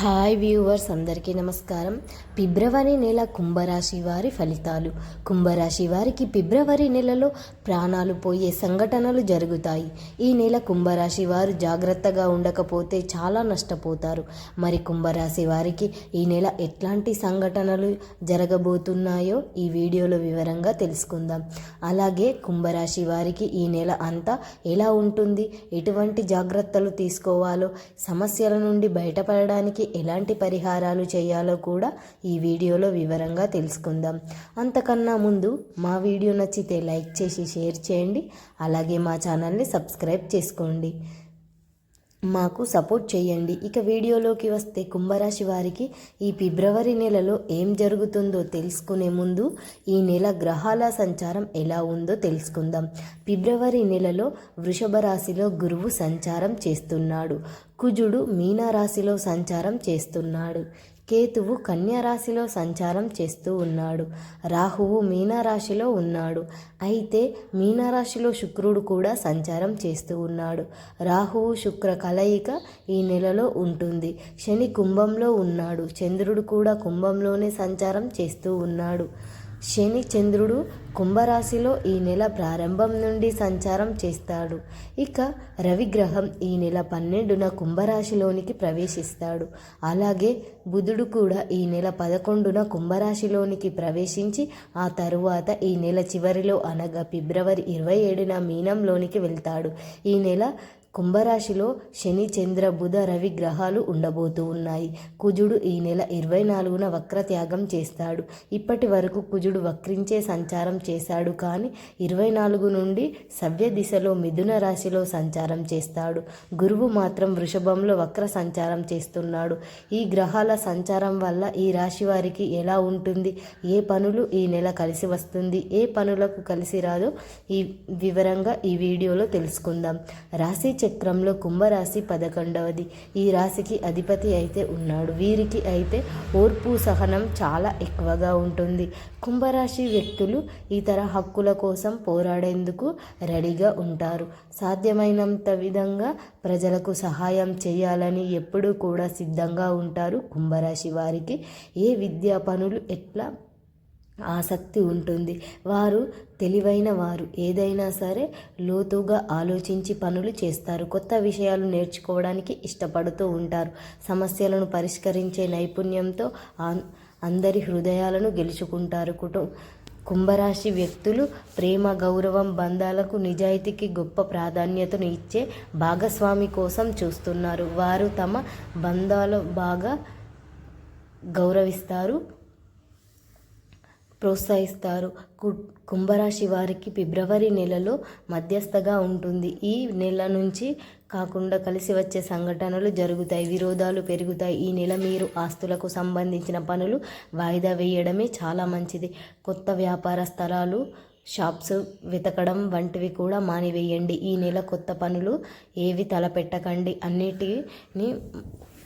Hi viewers అందరికీ నమస్కారం. ఫిబ్రవరి నెల కుంభరాశి వారి ఫలితాలు. కుంభరాశి వారికి ఫిబ్రవరి నెలలో ప్రాణాలు పోయే సంఘటనలు జరుగుతాయి. ఈ నెల కుంభరాశి వారు జాగ్రత్తగా ఉండకపోతే చాలా నష్టపోతారు. మరి కుంభరాశి వారికి ఈ నెల ఎట్లాంటి సంఘటనలు జరగబోతున్నాయో ఈ వీడియోలో వివరంగా తెలుసుకుందాం. అలాగే కుంభరాశి వారికి ఈ నెల అంతా ఎలా ఉంటుంది? ఎటువంటి జాగ్రత్తలు తీసుకోవాలో? సమస్యల నుండి బయటపడడానికి ఎలాంటి పరిహారాలు చేయాలో కూడా ఈ వీడియోలో వివరంగా తెలుసుకుందాం. అంతకన్నా ముందు మా వీడియో నచ్చితే లైక్ చేసి షేర్ చేయండి. అలాగే మా ఛానల్ని సబ్స్క్రైబ్ చేసుకోండి. మాకు సపోర్ట్ చేయండి. ఇక వీడియోలోకి వస్తే కుంభరాశి వారికి ఈ ఫిబ్రవరి నెలలో ఏం జరుగుతుందో తెలుసుకునే ముందు ఈ నెల గ్రహాల సంచారం ఎలా ఉందో తెలుసుకుందాం. ఫిబ్రవరి నెలలో వృషభ రాశిలో గురువు సంచారం చేస్తున్నాడు. కుజుడు మీనరాశిలో సంచారం చేస్తున్నాడు. కేతువు కన్యరాశిలో సంచారం చేస్తూ ఉన్నాడు. రాహువు మీనరాశిలో ఉన్నాడు. అయితే మీనరాశిలో శుక్రుడు కూడా సంచారం చేస్తూ ఉన్నాడు. రాహువు శుక్ర కలయిక ఈ నెలలో ఉంటుంది. శని కుంభంలో ఉన్నాడు. చంద్రుడు కూడా కుంభంలోనే సంచారం చేస్తూ ఉన్నాడు. శని చంద్రుడు కుంభరాశిలో ఈ నెల ప్రారంభం నుండి సంచారం చేస్తాడు. ఇక రవిగ్రహం ఈ నెల పన్నెండున కుంభరాశిలోనికి ప్రవేశిస్తాడు. అలాగే బుధుడు కూడా ఈ నెల పదకొండున కుంభరాశిలోనికి ప్రవేశించి ఆ తరువాత ఈ నెల చివరిలో అనగా ఫిబ్రవరి ఇరవై ఏడున మీనంలోనికి వెళ్తాడు. ఈ నెల కుంభరాశిలో శని చంద్ర బుధ రవి గ్రహాలు ఉండబోతూ ఉన్నాయి. కుజుడు ఈ నెల ఇరవై నాలుగున వక్రత్యాగం చేస్తాడు. ఇప్పటి వరకు కుజుడు వక్రించే సంచారం చేశాడు కానీ ఇరవై నాలుగు నుండి సవ్య దిశలో మిథున రాశిలో సంచారం చేస్తాడు. గురువు మాత్రం వృషభంలో వక్ర సంచారం చేస్తున్నాడు. ఈ గ్రహాల సంచారం వల్ల ఈ రాశి వారికి ఎలా ఉంటుంది? ఏ పనులు ఈ నెల కలిసి వస్తుంది? ఏ పనులకు కలిసి రాదో ఈ వివరంగా ఈ వీడియోలో తెలుసుకుందాం. రాశి చక్రంలో కుంభరాశి పదకొండవది. ఈ రాశికి అధిపతి అయితే ఉన్నాడు. వీరికి అయితే ఓర్పు సహనం చాలా ఎక్కువగా ఉంటుంది. కుంభరాశి వ్యక్తులు ఇతర హక్కుల కోసం పోరాడేందుకు రెడీగా ఉంటారు. సాధ్యమైనంత విధంగా ప్రజలకు సహాయం చేయాలని ఎప్పుడూ కూడా సిద్ధంగా ఉంటారు కుంభరాశి వారికి. ఏ విద్యా పనులు ఎట్లా ఆసక్తి ఉంటుంది. వారు తెలివైన వారు. ఏదైనా సరే లోతుగా ఆలోచించి పనులు చేస్తారు. కొత్త విషయాలు నేర్చుకోవడానికి ఇష్టపడుతూ ఉంటారు. సమస్యలను పరిష్కరించే నైపుణ్యంతో అందరి హృదయాలను గెలుచుకుంటారు. కుటుంబ కుంభరాశి వ్యక్తులు ప్రేమ గౌరవం బంధాలకు నిజాయితీకి గొప్ప ప్రాధాన్యతను ఇచ్చే భాగస్వామి కోసం చూస్తున్నారు. వారు తమ బంధాలు బాగా గౌరవిస్తారు. ప్రోత్సహిస్తారు. కుంభరాశి వారికి ఫిబ్రవరి నెలలో మధ్యస్థగా ఉంటుంది. ఈ నెల నుంచి కాకుండా కలిసి వచ్చే సంఘటనలు జరుగుతాయి. విరోధాలు పెరుగుతాయి. ఈ నెల మీరు ఆస్తులకు సంబంధించిన పనులు వాయిదా వేయడమే చాలా మంచిది. కొత్త వ్యాపార స్థలాలు షాప్స్ వెతకడం వంటివి కూడా మానివేయండి. ఈ నెల కొత్త పనులు ఏవి తలపెట్టకండి. అన్నిటిని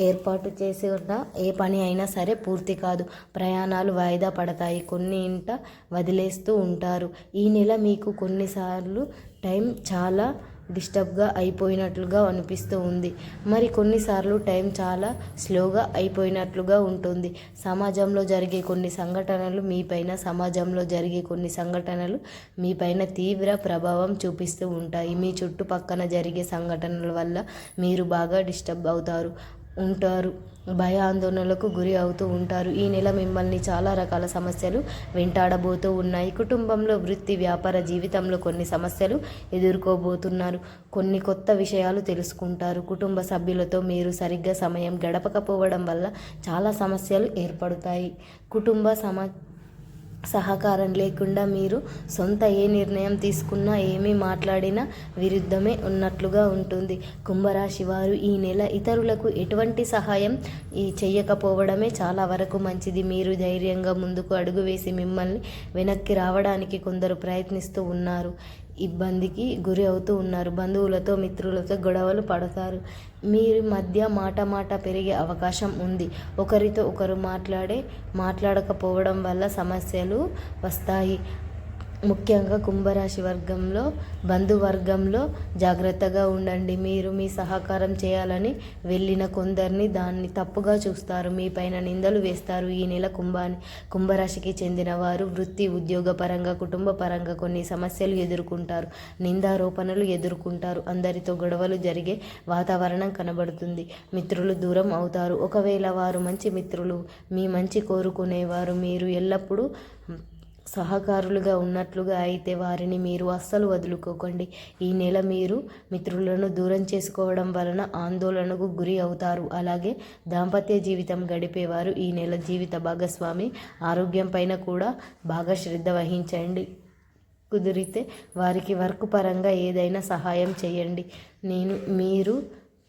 ఏర్పాటు చేసి ఉన్న ఏ పని అయినా సరే పూర్తి కాదు. ప్రయాణాలు వాయిదా పడతాయి. కొన్ని ఇంట వదిలేస్తూ ఉంటారు. ఈ నెల మీకు కొన్నిసార్లు టైం చాలా డిస్టర్బ్గా అయిపోయినట్లుగా అనిపిస్తూ ఉంది. మరి కొన్నిసార్లు టైం చాలా స్లోగా అయిపోయినట్లుగా ఉంటుంది. సమాజంలో జరిగే కొన్ని సంఘటనలు మీపైన సమాజంలో జరిగే కొన్ని సంఘటనలు మీపైన తీవ్ర ప్రభావం చూపిస్తూ ఉంటాయి. మీ చుట్టుపక్కన జరిగే సంఘటనల వల్ల మీరు బాగా డిస్టర్బ్ అవుతారు. ఉంటారు. భయాందోళనలకు గురి అవుతూ ఉంటారు. ఈ నెల మిమ్మల్ని చాలా రకాల సమస్యలు వెంటాడబోతూ ఉన్నాయి. కుటుంబంలో వృత్తి వ్యాపార జీవితంలో కొన్ని సమస్యలు ఎదుర్కోబోతున్నారు. కొన్ని కొత్త విషయాలు తెలుసుకుంటారు. కుటుంబ సభ్యులతో మీరు సరిగ్గా సమయం గడపకపోవడం వల్ల చాలా సమస్యలు ఏర్పడతాయి. కుటుంబ సమ సహకారం లేకుండా మీరు సొంత ఏ నిర్ణయం తీసుకున్నా ఏమీ మాట్లాడినా విరుద్ధమే ఉన్నట్లుగా ఉంటుంది. కుంభరాశి వారు ఈ నెల ఇతరులకు ఎటువంటి సహాయం ఈ చేయకపోవడమే చాలా వరకు మంచిది. మీరు ధైర్యంగా ముందుకు అడుగు వేసి మిమ్మల్ని వెనక్కి రావడానికి కొందరు ప్రయత్నిస్తూ ఉన్నారు. ఇబ్బందికి గురి అవుతూ ఉన్నారు. బంధువులతో మిత్రులతో గొడవలు పడతారు. మీరు మధ్య మాట మాట పెరిగే అవకాశం ఉంది. ఒకరితో ఒకరు మాట్లాడే మాట్లాడకపోవడం వల్ల సమస్యలు వస్తాయి. ముఖ్యంగా కుంభరాశి వర్గంలో బంధువర్గంలో జాగ్రత్తగా ఉండండి. మీరు మీ సహకారం చేయాలని వెళ్ళిన కొందరిని దాన్ని తప్పుగా చూస్తారు. మీ పైన నిందలు వేస్తారు. ఈ నెల కుంభాని కుంభరాశికి చెందిన వారు వృత్తి ఉద్యోగ పరంగా కుటుంబ పరంగా కొన్ని సమస్యలు ఎదుర్కొంటారు. నిందారోపణలు ఎదుర్కొంటారు. అందరితో గొడవలు జరిగే వాతావరణం కనబడుతుంది. మిత్రులు దూరం అవుతారు. ఒకవేళ వారు మంచి మిత్రులు మీ మంచి కోరుకునేవారు మీరు ఎల్లప్పుడూ సహకారులుగా ఉన్నట్లుగా అయితే వారిని మీరు అస్సలు వదులుకోకండి. ఈ నెల మీరు మిత్రులను దూరం చేసుకోవడం వలన ఆందోళనకు గురి అవుతారు. అలాగే దాంపత్య జీవితం గడిపేవారు ఈ నెల జీవిత భాగస్వామి ఆరోగ్యం పైన కూడా బాగా శ్రద్ధ వహించండి. కుదిరితే వారికి వర్క్ పరంగా ఏదైనా సహాయం చేయండి. నేను మీరు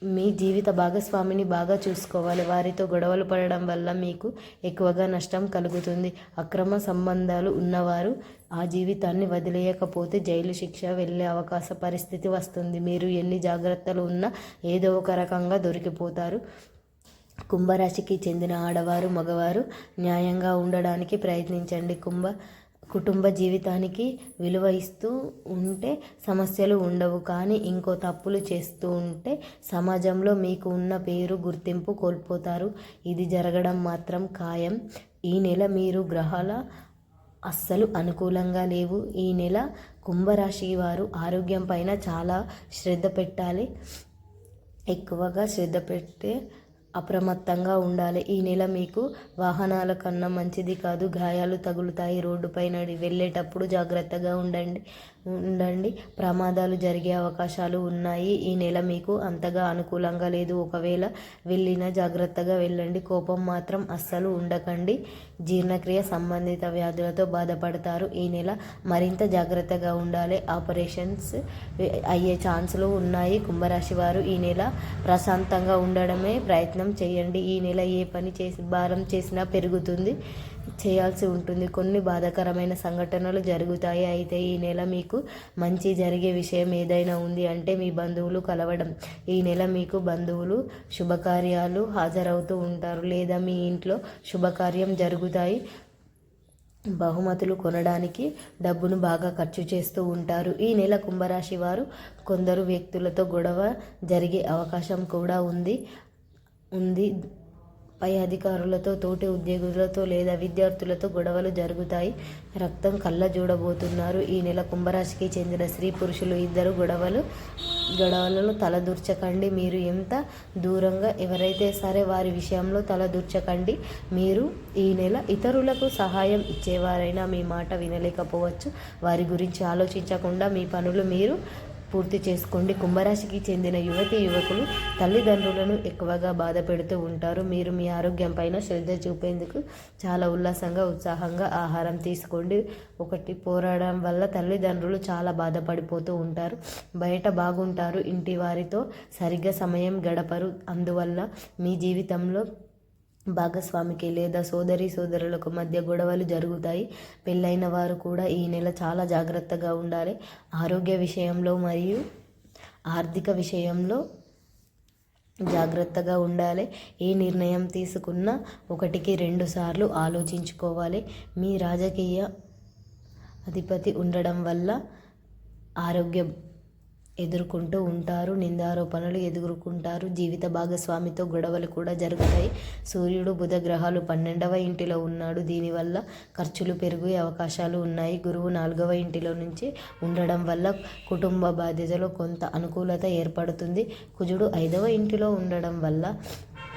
మీ జీవిత భాగస్వామిని బాగా చూసుకోవాలి. వారితో గొడవలు పడడం వల్ల మీకు ఎక్కువగా నష్టం కలుగుతుంది. అక్రమ సంబంధాలు ఉన్నవారు ఆ జీవితాన్ని వదిలేయకపోతే జైలు శిక్ష వెళ్ళే అవకాశ పరిస్థితి వస్తుంది. మీరు ఎన్ని జాగ్రత్తలు ఉన్నా ఏదో ఒక రకంగా దొరికిపోతారు. కుంభరాశికి చెందిన ఆడవారు మగవారు న్యాయంగా ఉండడానికి ప్రయత్నించండి. కుంభ కుటుంబ జీవితానికి విలువ ఇస్తూ ఉంటే సమస్యలు ఉండవు. కానీ ఇంకో తప్పులు చేస్తూ ఉంటే సమాజంలో మీకు ఉన్న పేరు గుర్తింపు కోల్పోతారు. ఇది జరగడం మాత్రం ఖాయం. ఈ నెల మీరు గ్రహాల అస్సలు అనుకూలంగా లేవు. ఈ నెల కుంభరాశి వారు ఆరోగ్యం పైన చాలా శ్రద్ధ పెట్టాలి. ఎక్కువగా శ్రద్ధ పెట్టే అప్రమత్తంగా ఉండాలి. ఈ నెల మీకు వాహనాల కన్నా మంచిది కాదు. గాయాలు తగులుతాయి. రోడ్డుపైన వెళ్ళేటప్పుడు జాగ్రత్తగా ఉండండి. ఉండండి. ప్రమాదాలు జరిగే అవకాశాలు ఉన్నాయి. ఈ నెల మీకు అంతగా అనుకూలంగా లేదు. ఒకవేళ వెళ్ళినా జాగ్రత్తగా వెళ్ళండి. కోపం మాత్రం అస్సలు ఉండకండి. జీర్ణక్రియ సంబంధిత వ్యాధులతో బాధపడతారు. ఈ నెల మరింత జాగ్రత్తగా ఉండాలి. ఆపరేషన్స్ అయ్యే ఛాన్సులు ఉన్నాయి. కుంభరాశి వారు ఈ నెల ప్రశాంతంగా ఉండడమే ప్రయత్నం చేయండి. ఈ నెల ఏ పని చేసి భారం చేసినా పెరుగుతుంది. చేయాల్సి ఉంటుంది. కొన్ని బాధాకరమైన సంఘటనలు జరుగుతాయి. అయితే ఈ నెల మీకు మంచి జరిగే విషయం ఏదైనా ఉంది అంటే మీ బంధువులు కలవడం. ఈ నెల మీకు బంధువులు శుభకార్యాలు హాజరవుతూ ఉంటారు. లేదా మీ ఇంట్లో శుభకార్యం జరుగుతాయి. బహుమతులు కొనడానికి డబ్బును బాగా ఖర్చు చేస్తూ ఉంటారు. ఈ నెల కుంభరాశి వారు కొందరు వ్యక్తులతో గొడవ జరిగే అవకాశం కూడా ఉంది. ఉంది. పై అధికారులతో తోటి ఉద్యోగులతో లేదా విద్యార్థులతో గొడవలు జరుగుతాయి. రక్తం కళ్ళ చూడబోతున్నారు ఈ నెల కుంభరాశికి చెందిన స్త్రీ పురుషులు ఇద్దరు గొడవలు గొడవలను తలదూర్చకండి. మీరు ఎంత దూరంగా ఎవరైతే సరే వారి విషయంలో తలదూర్చకండి. మీరు ఈ నెల ఇతరులకు సహాయం ఇచ్చేవారైనా మీ మాట వినలేకపోవచ్చు. వారి గురించి ఆలోచించకుండా మీ పనులు మీరు పూర్తి చేసుకోండి. కుంభరాశికి చెందిన యువతి యువకులు తల్లిదండ్రులను ఎక్కువగా బాధ పెడుతూ ఉంటారు. మీరు మీ ఆరోగ్యం పైన శ్రద్ధ చూపేందుకు చాలా ఉల్లాసంగా ఉత్సాహంగా ఆహారం తీసుకోండి. ఒకటి పోరాడడం వల్ల తల్లిదండ్రులు చాలా బాధపడిపోతూ ఉంటారు. బయట బాగుంటారు. ఇంటి వారితో సరిగ్గా సమయం గడపరు. అందువల్ల మీ జీవితంలో భాగస్వామికి లేదా సోదరి సోదరులకు మధ్య గొడవలు జరుగుతాయి. పెళ్ళైన వారు కూడా ఈ నెల చాలా జాగ్రత్తగా ఉండాలి. ఆరోగ్య విషయంలో మరియు ఆర్థిక విషయంలో జాగ్రత్తగా ఉండాలి. ఏ నిర్ణయం తీసుకున్నా ఒకటికి రెండు సార్లు ఆలోచించుకోవాలి. మీ రాజకీయ అధిపతి ఉండడం వల్ల ఆరోగ్య ఎదుర్కొంటూ ఉంటారు నిందారోపణలు ఎదుర్కొంటారు. జీవిత భాగస్వామితో గొడవలు కూడా జరుగుతాయి. సూర్యుడు బుధ గ్రహాలు పన్నెండవ ఇంటిలో ఉన్నాడు. దీనివల్ల ఖర్చులు పెరిగే అవకాశాలు ఉన్నాయి. గురువు నాలుగవ ఇంటిలో నుంచి ఉండడం వల్ల కుటుంబ బాధ్యతలో కొంత అనుకూలత ఏర్పడుతుంది. కుజుడు ఐదవ ఇంటిలో ఉండడం వల్ల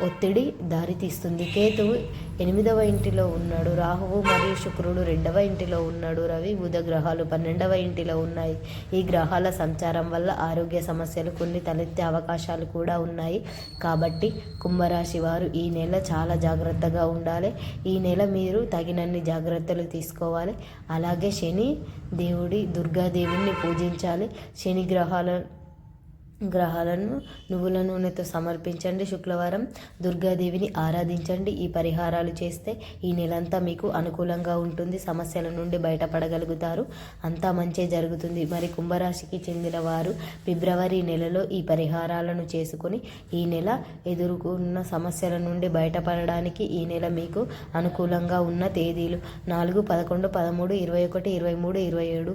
ఒత్తిడి దారితీస్తుంది. కేతువు ఎనిమిదవ ఇంటిలో ఉన్నాడు. రాహువు మరియు శుక్రుడు రెండవ ఇంటిలో ఉన్నాడు. రవి బుధ గ్రహాలు పన్నెండవ ఇంటిలో ఉన్నాయి. ఈ గ్రహాల సంచారం వల్ల ఆరోగ్య సమస్యలు కొన్ని తలెత్తే అవకాశాలు కూడా ఉన్నాయి. కాబట్టి కుంభరాశి వారు ఈ నెల చాలా జాగ్రత్తగా ఉండాలి. ఈ నెల మీరు తగినన్ని జాగ్రత్తలు తీసుకోవాలి. అలాగే శని దేవుడి దుర్గాదేవిని పూజించాలి. శని గ్రహాల గ్రహాలను నువ్వుల నూనెతో సమర్పించండి. శుక్రవారం దుర్గాదేవిని ఆరాధించండి. ఈ పరిహారాలు చేస్తే ఈ నెలంతా మీకు అనుకూలంగా ఉంటుంది. సమస్యల నుండి బయటపడగలుగుతారు. అంతా మంచే జరుగుతుంది. మరి కుంభరాశికి చెందిన వారు ఫిబ్రవరి నెలలో ఈ పరిహారాలను చేసుకుని ఈ నెల ఎదుర్కొన్న సమస్యల నుండి బయటపడడానికి ఈ నెల మీకు అనుకూలంగా ఉన్న తేదీలు నాలుగు పదకొండు పదమూడు ఇరవై ఒకటి ఇరవై మూడు ఇరవై ఏడు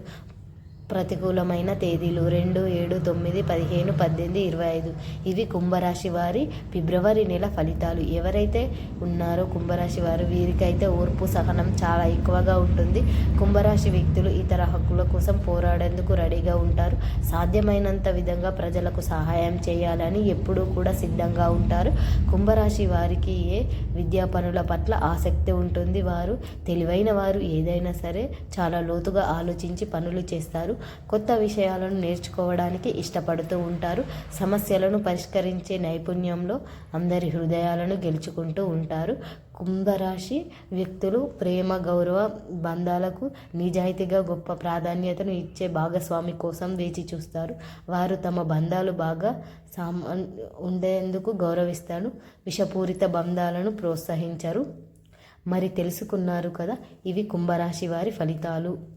ప్రతికూలమైన తేదీలు రెండు ఏడు తొమ్మిది పదిహేను పద్దెనిమిది ఇరవై ఐదు. ఇవి కుంభరాశి వారి ఫిబ్రవరి నెల ఫలితాలు. ఎవరైతే ఉన్నారో కుంభరాశి వారు వీరికైతే ఓర్పు సహనం చాలా ఎక్కువగా ఉంటుంది. కుంభరాశి వ్యక్తులు ఇతర హక్కుల కోసం పోరాడేందుకు రెడీగా ఉంటారు. సాధ్యమైనంత విధంగా ప్రజలకు సహాయం చేయాలని ఎప్పుడూ కూడా సిద్ధంగా ఉంటారు. కుంభరాశి వారికి ఏ విద్యా పనుల పట్ల ఆసక్తి ఉంటుంది వారు? తెలివైన వారు ఏదైనా సరే చాలా లోతుగా ఆలోచించి పనులు చేస్తారు. కొత్త విషయాలను నేర్చుకోవడానికి ఇష్టపడుతూ ఉంటారు. సమస్యలను పరిష్కరించే నైపుణ్యంలో అందరి హృదయాలను గెలుచుకుంటూ ఉంటారు. కుంభరాశి వ్యక్తులు ప్రేమ గౌరవ బంధాలకు నిజాయితీగా గొప్ప ప్రాధాన్యతను ఇచ్చే భాగస్వామి కోసం వేచి చూస్తారు. వారు తమ బంధాలు బాగా సామా ఉండేందుకు గౌరవిస్తారు. విషపూరిత బంధాలను ప్రోత్సహించరు. మరి తెలుసుకున్నారు కదా ఇవి కుంభరాశి వారి ఫలితాలు.